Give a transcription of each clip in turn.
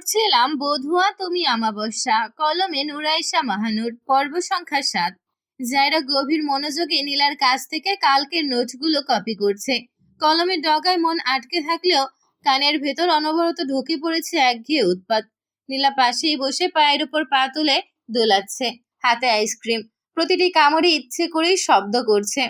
পড়ছিলাম, বধুয়া তুমি আমাবস্যা কলমে নুরাইশা মাহানুর, পর্ব সংখ্যা সাত। জায়রা গভীর মনোযোগে নীলার কাছ থেকে কালকের নোটগুলো কপি করছে। কলমের ডগায় মন আটকে থাকলেও কানের ভেতর অনবরত ঢুকে পড়েছে একঘেয়ে উৎপাত। নীলা পাশেই বসে পায়ের উপর পা তুলে দোলাচ্ছে, হাতে আইসক্রিম প্রতিটি কামড়ে ইচ্ছে করেই শব্দ করছে।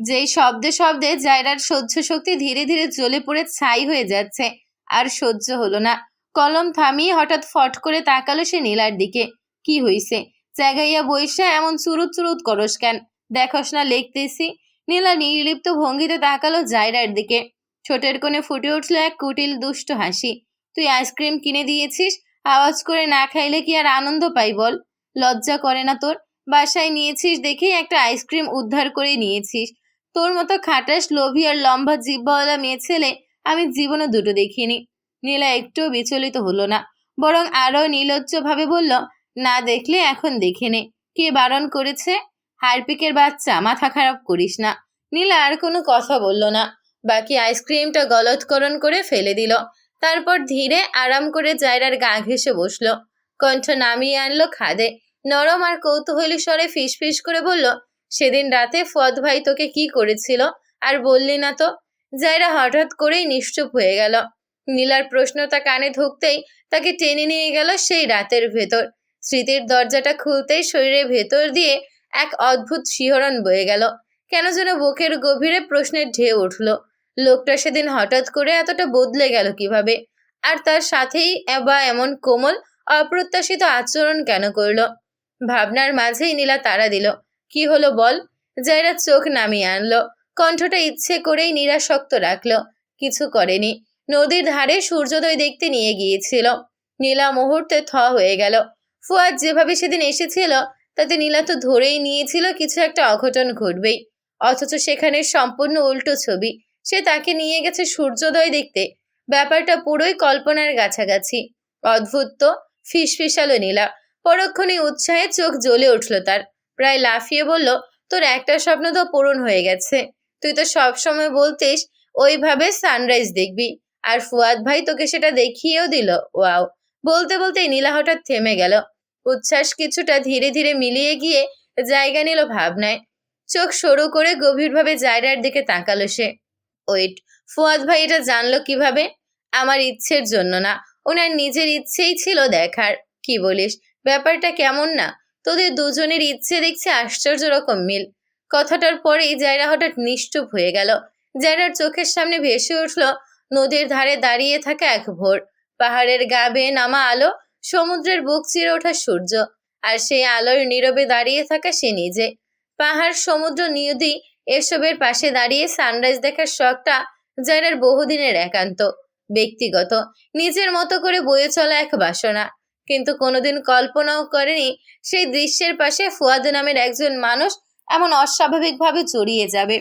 যেই শব্দে শব্দে জায়রার সহ্য শক্তি ধীরে ধীরে জ্বলে পড়ে ছাই হয়ে যাচ্ছে, আর সহ্য হলো না। কলম থামিয়ে হঠাৎ ফট করে তাকালো সে নীলার দিকে। কি হইছে? জাগাইয়া বইসা এমন চুরুত চুরুত করস কেন? দেখস না লিখতেছি। নীলা নির্লিপ্ত ভঙ্গিতে তাকালো জায়রার দিকে। ছোটের কোণে ফুটে উঠল এক কুটিল দুষ্ট হাসি। তুই আইসক্রিম কিনে দিয়েছিস? আওয়াজ করে না খাইলে কি আর আনন্দ পাই বল? লজ্জা করে না তোর? বাসায় নিয়েছিস দেখেই একটা আইসক্রিম উদ্ধার করে নিয়েছিস। তোর মতো খাটাস লোভী আর লম্বা জিব্বাওয়ালা মেয়ে ছেলে আমি জীবনে দুটো দেখিনি। নীলা একটুও বিচলিত হলো না, বরং আরও নির্লজ্জভাবে বলল, না দেখলে এখন দেখে নে। কে বারণ করেছে? হারপিকের বাচ্চা, মাথা খারাপ করিস না। নীলা আর কোনো কথা বলল না। বাকি আইসক্রিমটা গলৎকরণ করে ফেলে দিল। তারপর ধীরে আরাম করে জায়রার গা ঘেসে বসল। কণ্ঠ নামিয়ে আনলো খাদে। নরম আর কৌতূহলী স্বরে ফিস ফিস করে বলল, সেদিন রাতে ফদ ভাই তোকে কি করেছিল? আর বললি না তো? জায়রা হঠাৎ করেই নিশ্চুপ হয়ে গেল। নীলার প্রশ্নটা কানে ঢুকতেই তাকে টেনে নিয়ে গেল সেই রাতের ভেতর। স্মৃতির দরজাটা খুলতেই শরীরের ভেতর দিয়ে এক অদ্ভুত শিহরণ বয়ে গেল। কেন যেন বুকের গভীরে প্রশ্নের ঢেউ উঠল। লোকটা সেদিন হঠাৎ করে এতটা বদলে গেল কীভাবে? আর তার সাথেই বা এমন কোমল, অপ্রত্যাশিত আচরণ কেন করল? ভাবনার মাঝেই নীলা তারা দিল। কি হলো বল? জায়রা চোখ নামিয়ে আনলো। কণ্ঠটা ইচ্ছে করেই নিরাসক্ত রাখল। কিছু করেনি। নদীর ধারে সূর্যোদয় দেখতে নিয়ে গিয়েছিল। নীলা মুহূর্তে থ হয়ে গেল। ফুয়াদ যেভাবে সেদিন এসেছিল, তাতে নীলা তো ধরেই নিয়েছিল কিছু একটা অঘটন ঘটবেই। অথচ সেখানে সম্পূর্ণ উল্টো ছবি। সে তাকে নিয়ে গেছে সূর্যোদয় দেখতে। ব্যাপারটা পুরোই কল্পনার কাছাকাছি অদ্ভুত তো, ফিসফিসালো নীলা। পরক্ষণে উৎসাহে চোখ জ্বলে উঠল তার। প্রায় লাফিয়ে বলল, তোর একটা স্বপ্ন তো পূরণ হয়ে গেছে। তুই তো সব সময় বলতিস, ওইভাবে সানরাইজ দেখবি। আর ফুয়াদ ভাই তোকে সেটা দেখিয়েও দিল। ওয়াও। বলতে বলতে নীলা হঠাৎ থেমে গেল। উচ্ছ্বাস কিছুটা ধীরে ধীরে মিলিয়ে গিয়ে জায়গা নিল ভাবনায়। চোখ সরু করে গভীরভাবে জায়রার দিকে তাকালো সে। ওয়েট, ফুয়াদ ভাই এটা জানলো কীভাবে? আমার ইচ্ছের জন্য না। ওনার নিজের ইচ্ছেই ছিল দেখার। কি বলিস? ব্যাপারটা কেমন না? তোদের দুজনের ইচ্ছে দেখছে আশ্চর্য রকম মিল। কথাটার পরেই জায়রা হঠাৎ নিশ্চুপ হয়ে গেল। জায়রার চোখের সামনে ভেসে উঠল নদীর ধারে দাঁড়িয়ে থাকা এক ভোর। পাহাড়ের গা বেয়ে নামা আলো সমুদ্রের বুক চিরে ওঠা সূর্য, আর সেই আলোর নীরবে দাঁড়িয়ে থাকা সে নিজে। পাহাড়, সমুদ্র, নদী এসবের পাশে দাঁড়িয়ে সানরাইজ দেখার শখটা জায়রার বহুদিনের একান্ত, ব্যক্তিগত, নিজের মতো করে বয়ে চলা এক বাসনা। কিন্তু কোনোদিন কল্পনাও করেনি সেই দৃশ্যের পাশে ফুয়াদ নামের একজন মানুষ এমন অস্বাভাবিকভাবে জড়িয়ে যাবে।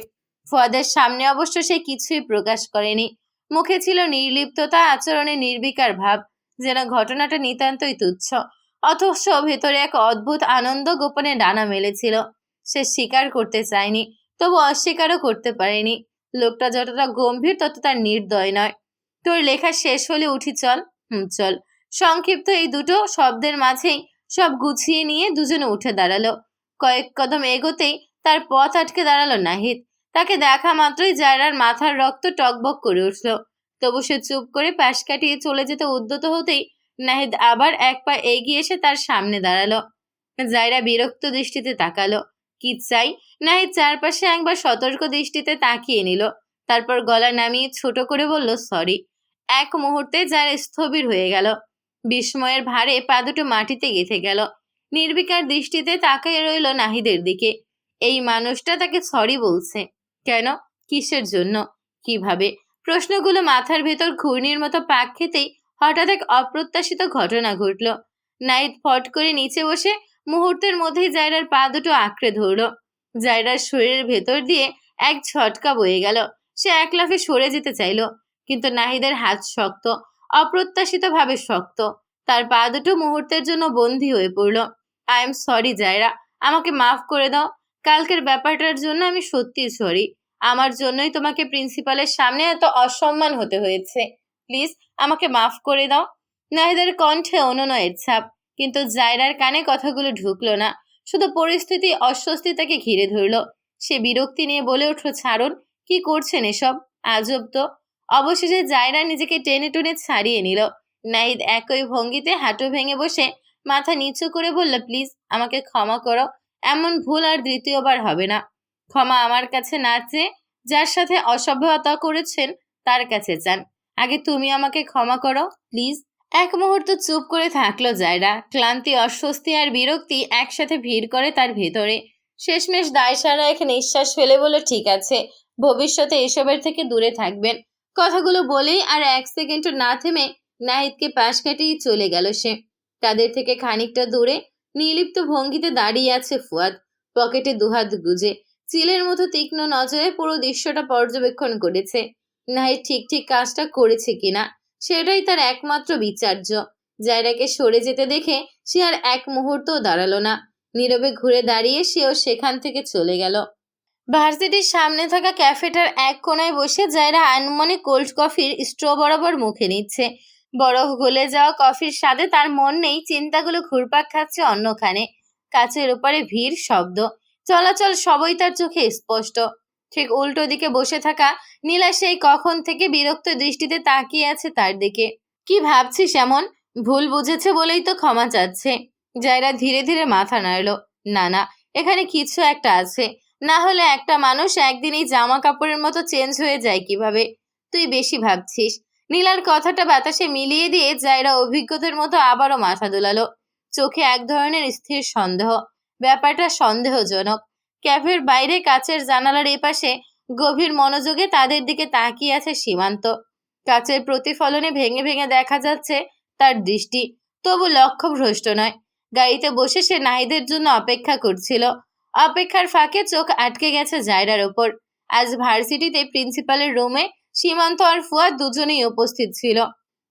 ফুয়াদের সামনে অবশ্য সে কিছুই প্রকাশ করেনি। মুখে ছিল নির্লিপ্ততা, আচরণে নির্বিকার ভাব, যেন ঘটনাটা নিতান্তই তুচ্ছ। অথচ ভেতরে এক অদ্ভুত আনন্দ গোপনে ডানা মেলেছিল। সে স্বীকার করতে চায়নি, তবু অস্বীকারও করতে পারেনি। লোকটা যতটা গম্ভীর, তত তার নির্দয় নয়। তোর লেখা শেষ হলে উঠি চল। হুম, চল। সংক্ষিপ্ত এই দুটো শব্দের মাঝেই সব গুছিয়ে নিয়ে দুজনে উঠে দাঁড়াল। কয়েক কদম এগোতেই তার পথ আটকে দাঁড়াল নাহিদ। তাকে দেখা মাত্রই জায়রার মাথার রক্ত টকবক করে উঠল। তবু সে চুপ করে পাশ কাটিয়ে চলে যেতে উদ্যত হতেই নাহিদ আবার এক পা এগিয়ে এসে তার সামনে দাঁড়াল। জায়রা বিরক্ত দৃষ্টিতে তাকালো। কি চাই? নাহিদ চারপাশে একবার সতর্ক দৃষ্টিতে তাকিয়ে নিল। তারপর গলা নামিয়ে ছোট করে বলল সরি এক মুহূর্তে যারা স্থবির হয়ে গেল। বিস্ময়ের ভারে পা দুটো মাটিতে গেঁথে গেল। নির্বিকার দৃষ্টিতে তাকিয়ে রইল নাহিদের দিকে। এই মানুষটা তাকে সরি বলছে। কেন? কিসের জন্য? কীভাবে? প্রশ্নগুলো মাথার ভেতর ঘূর্ণির মতো পাক খেতেই হঠাৎ এক অপ্রত্যাশিত ঘটনা ঘটল। নাইট ফট করে নিচে বসে মুহূর্তের মধ্যেই জায়রার পা দুটো আঁকড়ে ধরল। জায়রার শরীরের ভেতর দিয়ে এক ছটকা বয়ে গেল। সে এক লাফে সরে যেতে চাইল, কিন্তু নাহিদের হাত শক্ত, অপ্রত্যাশিতভাবে শক্ত। তার পা দুটো মুহূর্তের জন্য বন্দী হয়ে পড়ল। I am sorry Zaira. আমাকে মাফ করে দাও। কালকের ব্যাপারটার জন্য আমি সত্যিই সরি আমার জন্যই তোমাকে প্রিন্সিপালের সামনে এত অসম্মান হতে হয়েছে। প্লিজ, আমাকে মাফ করে দাও। নাহিদের কণ্ঠে অনুনয়ের ছাপ, কিন্তু জায়রার কানে কথাগুলো ঢুকলো না। শুধু পরিস্থিতি অস্বস্তি তাকে ঘিরে ধরলো। সে বিরক্তি নিয়ে বলে উঠল, ছাড়ুন, কি করছেন এসব? আজব তো। অবশেষে জায়রা নিজেকে টেনে টুনে ছাড়িয়ে নিল। নাহিদ একই ভঙ্গিতে হাঁটু ভেঙে বসে মাথা নিচু করে বলল, প্লিজ, আমাকে ক্ষমা করো। এমন ভুল আর দ্বিতীয়বার হবে না। ক্ষমা আমার কাছে না চেয়ে যার সাথে অসভ্যতা করেছেন, তার কাছে চান। আগে তুমি আমাকে ক্ষমা করো, প্লিজ। এক মুহূর্ত চুপ করে থাকল জায়রা। ক্লান্তি, অস্বস্তি আর বিরক্তি একসাথে ভিড় করে তার ভেতরে। শেষমেশ দায়সারা এক নিঃশ্বাস ফেলে বলে ঠিক আছে, ভবিষ্যতে এসবের থেকে দূরে থাকবেন। কথাগুলো বলেই আর এক সেকেন্ড না থেমে নাহিদকে পাশ কাটিয়ে চলে গেল সে। তাদের থেকে খানিকটা দূরে নির্লিপ্ত ভঙ্গিতে দাঁড়িয়ে আছে ফুয়াদ। পকেটে দুহাত গুজে, চিলের মতো তীক্ষ্ণ নজরে পুরো দৃশ্যটা পর্যবেক্ষণ করেছে। নাহিদ ঠিক ঠিক কাজটা করেছে কিনা, সেটাই তার একমাত্র বিচার্য। জায়রাকে সরে যেতে দেখে সে আর এক মুহূর্তও দাঁড়াল না। নীরবে ঘুরে দাঁড়িয়ে সেও সেখান থেকে চলে গেল। ভার্সিটির সামনে থাকা ক্যাফেটার এক কোনায় বসে জায়রা আনমনে কোল্ড কফির স্ট্র বরাবর মুখে নিচ্ছে। বরফ গলে যাওয়া কফির স্বাদে তার মন নেই, চিন্তাগুলো ঘুরপাক খাচ্ছে অন্যখানে। কাছের উপরে ভিড় শব্দ। চলাচল সবই তার চোখে স্পষ্ট। ঠিক উল্টো দিকে বসে থাকা নীলা সেই কখন থেকে বিরক্ত দৃষ্টিতে তাকিয়ে আছে তার দিকে। কি ভাবছিস এমন? ভুল বুঝেছে বলেই তো ক্ষমা চাচ্ছে। জায়রা ধীরে ধীরে মাথা নাড়ল। না না, এখানে কিছু একটা আছে। না হলে একটা মানুষ একদিনই জামা কাপড়ের মতো চেঞ্জ হয়ে যায় কীভাবে? তুই বেশি ভাবছিস। নীলার কথাটা বাতাসে মিলিয়ে দিয়ে জায়রা অভিজ্ঞতার মতো আবারও মাথা দোলালো। চোখে এক ধরনের স্থির সন্দেহ। ব্যাপারটা সন্দেহজনক। ক্যাফের বাইরে কাচের জানালার এপাশে গভীর মনোযোগে তাদের দিকে তাকিয়ে আছে সীমান্ত। কাচের প্রতিফলনে ভেঙে ভেঙে দেখা যাচ্ছে তার দৃষ্টি। তবু লক্ষ্য ভ্রষ্ট নয়। গাড়িতে বসে সে নাহিদের জন্য অপেক্ষা করছিল। অপেক্ষার ফাঁকে চোখ আটকে গেছে জায়রার ওপর। আজ ভার্সিটিতে প্রিন্সিপালের রুমে সীমান্ত আর ফুয়াদ দুজনেই উপস্থিত ছিল।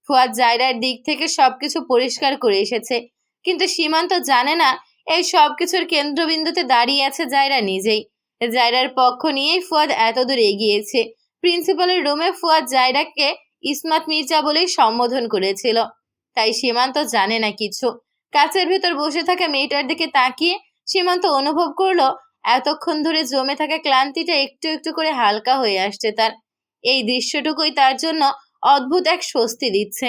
ফুয়াদ জায়রার দিক থেকে সবকিছু পরিষ্কার করে এসেছে। কিন্তু সীমান্ত জানে না, এই সবকিছুর কেন্দ্রবিন্দুতে দাঁড়িয়ে আছে জায়রা নিজেই। জায়রার পক্ষ নিয়েই ফুয়াদ এতদূর এগিয়েছে। প্রিন্সিপালের রুমে ফুয়াদ জায়রাকে ইসমাত মির্জা বলেই সম্বোধন করেছিল। তাই সীমান্ত জানে না কিছু। কাছের ভেতর বসে থাকা মেয়েটার দিকে তাকিয়ে সীমান্ত অনুভব করল, এতক্ষণ ধরে জমে থাকা ক্লান্তিটা একটু একটু করে হালকা হয়ে আসছে তার। এই দৃশ্যটুকুই তার জন্য অদ্ভুত এক স্বস্তি দিচ্ছে।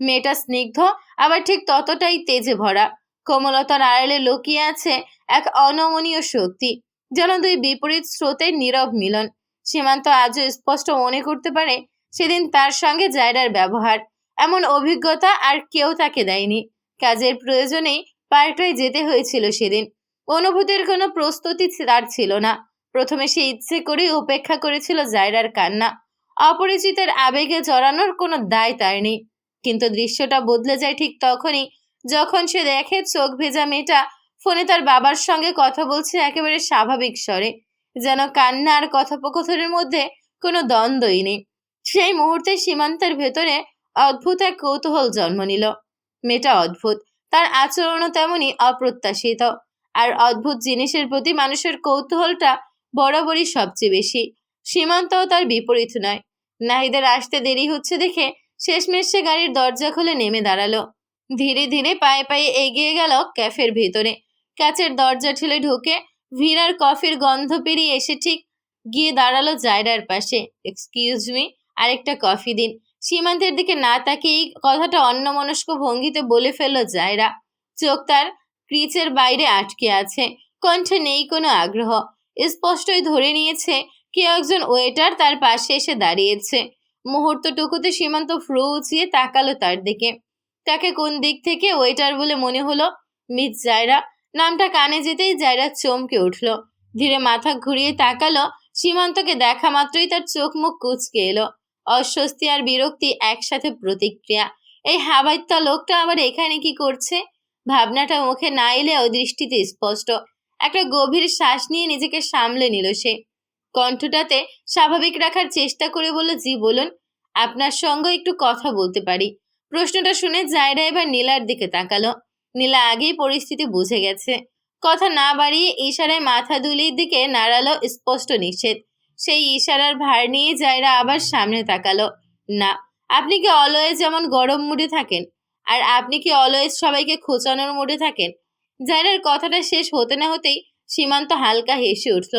মেয়েটা স্নিগ্ধ, আবার ঠিক ততটাই তেজে ভরা। কোমলতার আড়ালে লুকিয়ে আছে এক অনমনীয় শক্তি, যেন দুই বিপরীত স্রোতের নীরব মিলন। সীমান্ত আজও স্পষ্ট মনে করতে পারে সেদিন তার সঙ্গে জায়রার ব্যবহার। এমন অভিজ্ঞতা আর কেউ তাকে দেয়নি। কাজের প্রয়োজনেই পার্কটায় যেতে হয়েছিল সেদিন। অনুভূতির কোনো প্রস্তুতি তার ছিল না। প্রথমে সে ইচ্ছে করেই উপেক্ষা করেছিল জায়রার কান্না। অপরিচিতের আবেগে জড়ানোর কোনো দায় তার নেই। কিন্তু দৃশ্যটা বদলে যায় ঠিক তখনই যখন সে দেখে চোখ ভেজা মেয়েটা ফোনে তার বাবার সঙ্গে কথা বলছে একেবারে স্বাভাবিক স্বরে, যেন কান্না আর কথোপকথনের মধ্যে কোনো দ্বন্দ্বই নেই। সেই মুহূর্তে সীমান্তের ভেতরে অদ্ভুত এক কৌতূহল জন্ম নিল। মেয়েটা অদ্ভুত, তার আচরণও তেমনই অপ্রত্যাশিত, আর অদ্ভুত জিনিসের প্রতি মানুষের কৌতূহলটা বরাবরই সবচেয়ে বেশি। সীমান্তও তার বিপরীত নয়। নাহিদের আসতে দেরি হচ্ছে দেখে শেষমেশ সে গাড়ির দরজা খুলে নেমে দাঁড়াল। ধীরে ধীরে পায়ে পায়ে এগিয়ে গেল ক্যাফের ভেতরে। কাচের দরজা ঠেলে ঢুকে ভিড়ার কফির গন্ধ পেরিয়ে এসে ঠিক গিয়ে দাঁড়াল জায়রার পাশে। এক্সকিউজ মি আরেকটা কফি দিন। সীমান্তের দিকে না তাকিয়েই কথাটা অন্যমনস্ক ভঙ্গিতে বলে ফেলল জায়রা। চোখ তার ক্রিচের বাইরে আটকে আছে। কণ্ঠে নেই কোনো আগ্রহ। স্পষ্টই ধরে নিয়েছে কেউ একজন ওয়েটার তার পাশে এসে দাঁড়িয়েছে। মুহূর্তটুকুতে সীমান্ত ফ্রু উঁচিয়ে তাকালো তার দিকে। তাকে কোন দিক থেকে ওয়েটার বলে মনে হলো? মিস জায়রা। নামটা কানে যেতেই জায়রা চমকে উঠল। ধীরে মাথা ঘুরিয়ে তাকালো, সীমান্তকে দেখা মাত্রই তার চোখ মুখ কুচকে এলো। অস্বস্তি আর বিরক্তি একসাথে প্রতিক্রিয়া। এই হাবাইত্যা লোকটা আবার এখানে কি করছে? ভাবনাটা মুখে না এলেও দৃষ্টিতে স্পষ্ট। একটা গভীর শ্বাস নিয়ে নিজেকে সামলে নিল সে। কণ্ঠটাতে স্বাভাবিক রাখার চেষ্টা করে বলল, জি, বলুন। আপনার সঙ্গে একটু কথা বলতে পারি। প্রশ্নটা শুনে জায়রা এবার নীলার দিকে তাকালো। নীলা আগেই পরিস্থিতি বুঝে গেছে। কথা না বাড়িয়ে ইশারায় মাথা দুলির দিকে নাড়ালো স্পষ্ট নিষেধ। সেই ইশারার ভার নিয়ে জায়রা আবার সামনে তাকালো। না, আপনি কি অলয়ে যেমন গরম মুডে থাকেন, আর আপনি কি অলওয়েজ সবাইকে খোঁচানোর মুডে থাকেন? জায়রার কথাটা শেষ হতে না হতেই সীমান্ত হালকা হেসে উঠল।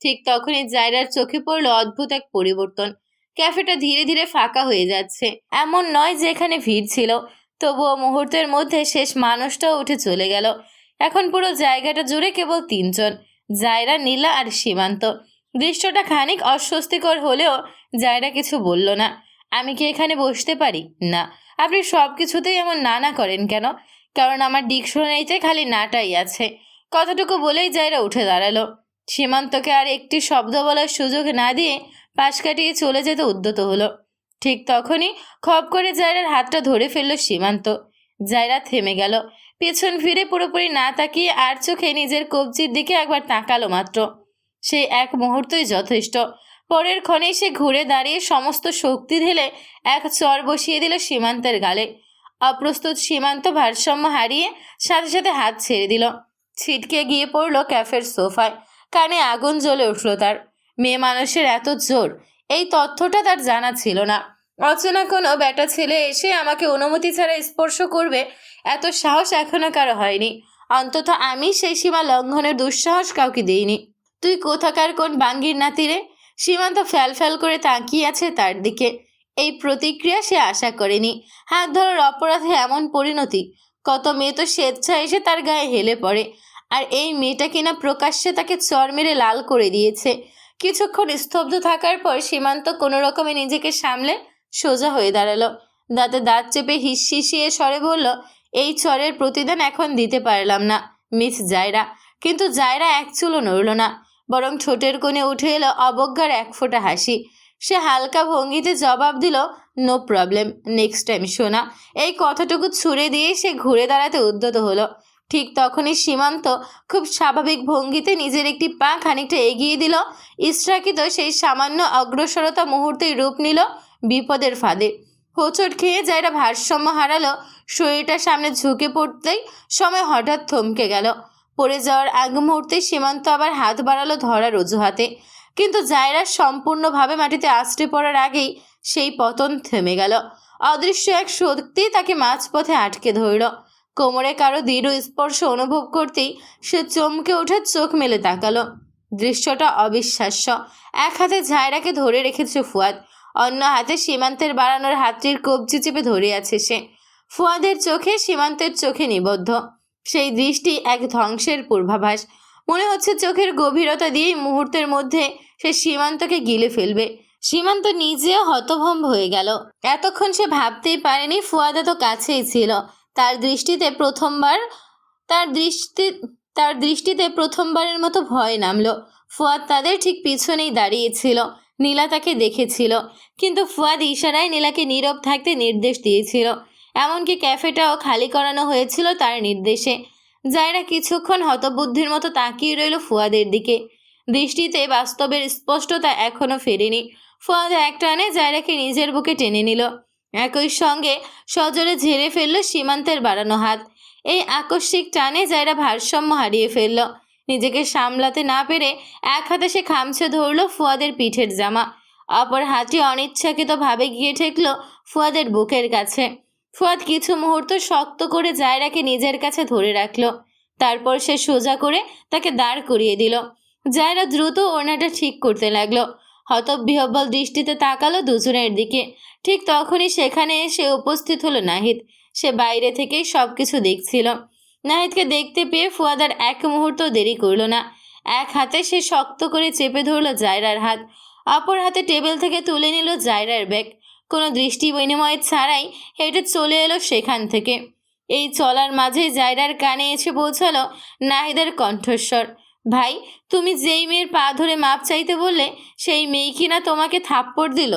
ঠিক তখনই জায়রার চোখে পড়ল অদ্ভুত এক পরিবর্তন। ক্যাফেটা ধীরে ধীরে ফাঁকা হয়ে যাচ্ছে। এমন নয় যে এখানে ভিড় ছিল। তবুও মুহূর্তের মধ্যে শেষ মানুষটাও উঠে চলে গেল। এখন পুরো জায়গাটা জুড়ে কেবল তিনজন, জায়রা, নীলা আর সীমান্ত। দৃশ্যটা খানিক অস্বস্তিকর হলেও জায়রা কিছু বলল না। আমি কি এখানে বসতে পারি? না। আপনি সব কিছুতেই এমন নানা করেন কেন? কারণ আমার ডিকশনারিতে খালি নাটাই আছে। কথাটুকু বলেই জায়রা উঠে দাঁড়াল। সীমান্তকে আর একটি শব্দ বলার সুযোগ না দিয়ে পাশ কাটিয়ে চলে যেতে উদ্যত হলো। ঠিক তখনই খপ করে জায়রার হাতটা ধরে ফেলল সীমান্ত। জায়রা থেমে গেল। পেছন ফিরে পুরোপুরি না তাকিয়ে আর চোখে নিজের কবজির দিকে একবার তাকালো মাত্র। সেই এক মুহূর্তই যথেষ্ট। পরের ক্ষণেই সে ঘুরে দাঁড়িয়ে সমস্ত শক্তি ঢেলে এক চর বসিয়ে দিল সীমান্তের গালে। অপ্রস্তুত সীমান্ত ভারসাম্য হারিয়ে সাথে সাথে হাত ছেড়ে দিল। ছিটকে গিয়ে পড়ল ক্যাফের সোফায়। কানে আগুন জ্বলে উঠল তার। মেয়ে মানুষের এত জোর, এই তথ্যটা তার জানা ছিল না। অচেনা কোনো ব্যাটা ছেলে এসে আমাকে অনুমতি ছাড়া স্পর্শ করবে, এত সাহস এখনও কারও হয়নি। অন্তত আমি সেই সীমা লঙ্ঘনের দুঃসাহস কাউকে দিইনি। তুই কোথাকার কোন বাঙ্গির নাতিরে সীমান্ত ফ্যাল ফ্যাল করে তাকিয়ে আছে তার দিকে। এই প্রতিক্রিয়া সে আশা করেনি। হাত ধরার অপরাধে এমন পরিণতি, কত মেয়ে তো স্বেচ্ছা এসে তার গায়ে হেলে পড়ে। আর এই মেয়েটা কিনা প্রকাশ্যে তাকে চর মেরে লাল করে দিয়েছে। কিছুক্ষণ স্তব্ধ থাকার পর সীমান্ত কোনো রকমে নিজেকে সামলে সোজা হয়ে দাঁড়াল। দাঁতে দাঁত চেপে হিসিয়ে স্বরে বলল, এই চরের প্রতিদান এখন দিতে পারলাম না, মিস জায়রা। কিন্তু জায়রা এক চুলো নড়ল না, বরং ঠোঁটের কোণে উঠে এলো অবজ্ঞার এক ফোঁটা হাসি। সে হালকা ভঙ্গিতে জবাব দিল নো প্রবলেম নেক্সট টাইম শোনা এই কথাটুকু ছুড়ে দিয়ে সে ঘুরে দাঁড়াতে উদ্যত হলো। ঠিক তখনই সীমান্ত খুব স্বাভাবিক ভঙ্গিতে নিজের একটি পা খানিকটা এগিয়ে দিল। ইস্রাকিত সেই সামান্য অগ্রসরতা মুহূর্তেই রূপ নিল বিপদের ফাঁদে। হোঁচট খেয়ে যারা ভারসাম্য হারালো, শরীরটা সামনে ঝুঁকে পড়তেই সময় হঠাৎ থমকে গেল। পড়ে যাওয়ার আগ মুহূর্তে সীমান্ত আবার হাত বাড়ালো ধরার অজুহাতে। কিন্তু জায়রা সম্পূর্ণভাবে মাটিতে আছড়ে পড়ার আগেই সেই পতন থেমে গেল। অদৃশ্য এক শক্তি তাকে মাঝপথে আটকে ধরল। কোমরে কারও দৃঢ় স্পর্শ অনুভব করতেই সে চমকে ওঠে চোখ মেলে তাকালো। দৃশ্যটা অবিশ্বাস্য। এক হাতে ঝায়রাকে ধরে রেখেছে ফুয়াদ। অন্য হাতে সীমান্তের বাড়ানোর হাতটির কবজি চেপে ধরে আছে সে। ফুয়াদের চোখে সীমান্তের চোখে নিবদ্ধ। সেই দৃষ্টি এক ধ্বংসের পূর্বাভাস। মনে হচ্ছে চোখের গভীরতা দিয়েই মুহূর্তের মধ্যে সে সীমান্তকে গিলে ফেলবে। সীমান্ত নিজেও হতভম্ব হয়ে গেল। এতক্ষণ সে ভাবতেই পারেনি ফুয়াদা তো কাছেই ছিল। তার দৃষ্টিতে প্রথমবার, তার দৃষ্টি, তার দৃষ্টিতে প্রথমবারের মতো ভয় নামলো। ফুয়াদ তাদের ঠিক পিছনেই দাঁড়িয়েছিল, নীলা তাকে দেখেছিল। কিন্তু ফুয়াদ ইশারায় নীলাকে নীরব থাকতে নির্দেশ দিয়েছিল। এমনকি ক্যাফেটাও খালি করানো হয়েছিল তার নির্দেশে। জায়রা কিছুক্ষণ হতবুদ্ধির মতো তাকিয়ে রইল ফুয়াদের দিকে। দৃষ্টিতে বাস্তবের স্পষ্টতা এখনও ফেরেনি। ফুয়াদ এক টানে জায়রাকে নিজের বুকে টেনে নিল। একই সঙ্গে সজোরে ঝেড়ে ফেলল সীমান্তের বাড়ানো হাত। এই আকস্মিক টানে জায়রা ভারসাম্য হারিয়ে ফেলল। নিজেকে সামলাতে না পেরে এক হাতে সে খামছে ধরল ফুয়াদের পিঠের জামা। অপর হাতটি অনিচ্ছাকৃতভাবে গিয়ে ঠেকল ফুয়াদের বুকের কাছে। ফুয়াদ কিছু মুহূর্ত শক্ত করে জায়রাকে নিজের কাছে ধরে রাখল। তারপর সে সোজা করে তাকে দাঁড় করিয়ে দিল। জায়রা দ্রুত ওড়নাটা ঠিক করতে লাগল। হতবিহব্বল দৃষ্টিতে তাকালো দুজনের দিকে। ঠিক তখনই সেখানে এসে উপস্থিত হলো নাহিদ। সে বাইরে থেকেই সব কিছু দেখছিল। নাহিদকে দেখতে পেয়ে ফুয়াদার এক মুহূর্ত দেরি করল না। এক হাতে সে শক্ত করে চেপে ধরলো জায়রার হাত। অপর হাতে টেবিল থেকে তুলে নিল জায়রার ব্যাগ। কোনো দৃষ্টি বিনিময় ছাড়াই হেঁটে চলে এলো সেখান থেকে। এই চলার মাঝে জায়রার কানে এসে পৌঁছালো নাহিদের কণ্ঠস্বর। ভাই, তুমি যেই মেয়ের পা ধরে মাপ চাইতে বললে, সেই মেয়ে কিনা তোমাকে থাপ্পড় দিল?